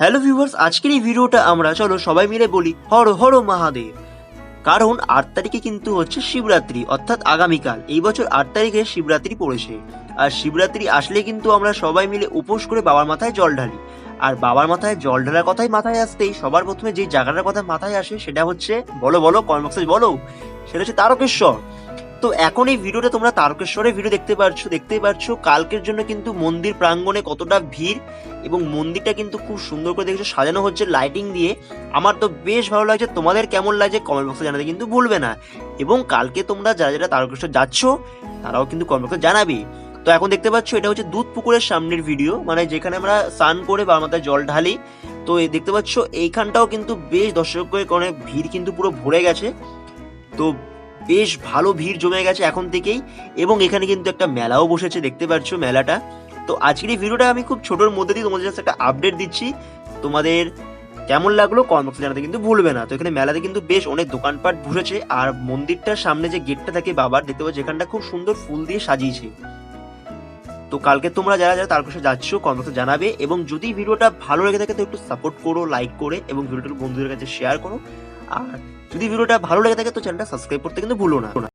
Hello viewers, আজকের এই ভিডিওটা আমরা, চলো সবাই মিলে বলি, হর হর মহাদেব। কারণ আট তারিখে কিন্তু হচ্ছে শিবরাত্রি, অর্থাৎ আগামীকাল। এই বছর আট তারিখে শিবরাত্রি পড়েছে। আর শিবরাত্রি আসলে কিন্তু আমরা সবাই মিলে উপোস করে বাবার মাথায় জল ঢালি। আর বাবার মাথায় জল ঢালার কথাই মাথায় আসতেই সবার প্রথমে যে জায়গাটার কথা মাথায় আসে সেটা হচ্ছে, বলো বলো কর্মক্সেজ বলো, সেটা হচ্ছে তারকেশ্বর। তো এখন এই ভিডিওটা তোমরা তারকেশ্বরের ভিডিও দেখতে পাচ্ছ দেখতেই পাচ্ছ কালকের জন্য কিন্তু মন্দির প্রাঙ্গণে কতটা ভিড় এবং মন্দিরটা কিন্তু খুব সুন্দর করে দেখছ, সাজানো হচ্ছে লাইটিং দিয়ে। আমার তো বেশ ভালো লাগছে, তোমাদের কেমন লাগছে কমেন্ট বক্সে জানাতে কিন্তু ভুলবে না। এবং কালকে তোমরা যারা যারা তারকেশ্বর যাচ্ছ, তারাও কিন্তু কমেন্ট বক্সে জানাবে। তো এখন দেখতে পাচ্ছ, এটা হচ্ছে দুধ পুকুরের সামনের ভিডিও মানে যেখানে আমরা স্নান করে বা মাথায় জল ঢালি। তো দেখতে পাচ্ছ, এইখানটাও কিন্তু বেশ দর্শকের অনেক ভিড় কিন্তু পুরো ভরে গেছে। তো বেশ ভালো ভিড় জমে গেছে এখন থেকেই, এবং এখানে কিন্তু একটা মেলাও বসেছে, দেখতে পাচ্ছ মেলাটা। তো আজকের এই ভিডিওটা আমি খুব ছোটোর মধ্যে দিয়ে তোমাদের কাছে একটা আপডেট দিচ্ছি। তোমাদের কেমন লাগল কমেন্টে জানাতে কিন্তু ভুলবে না। তো এখানে মেলাতে কিন্তু বেশ অনেক দোকানপাট বসেছে আর মন্দিরটার সামনে যে গেটটা থাকে বাবার, দেখতে পাচ্ছ এখানটা খুব সুন্দর ফুল দিয়ে সাজিয়েছে। তো কালকে তোমরা যারা যারা তার কাছে যাচ্ছ কমেন্টে জানাবে, এবং যদি ভিডিওটা ভালো লেগে থাকে তো একটু সাপোর্ট করো লাইক করে, এবং ভিডিওটা বন্ধুদের কাছে শেয়ার করো। আর যদি ভিডিওটা ভালো লেগে থাকে তো চ্যানেলটা সাবস্ক্রাইব করতে কিন্তু ভুলো না।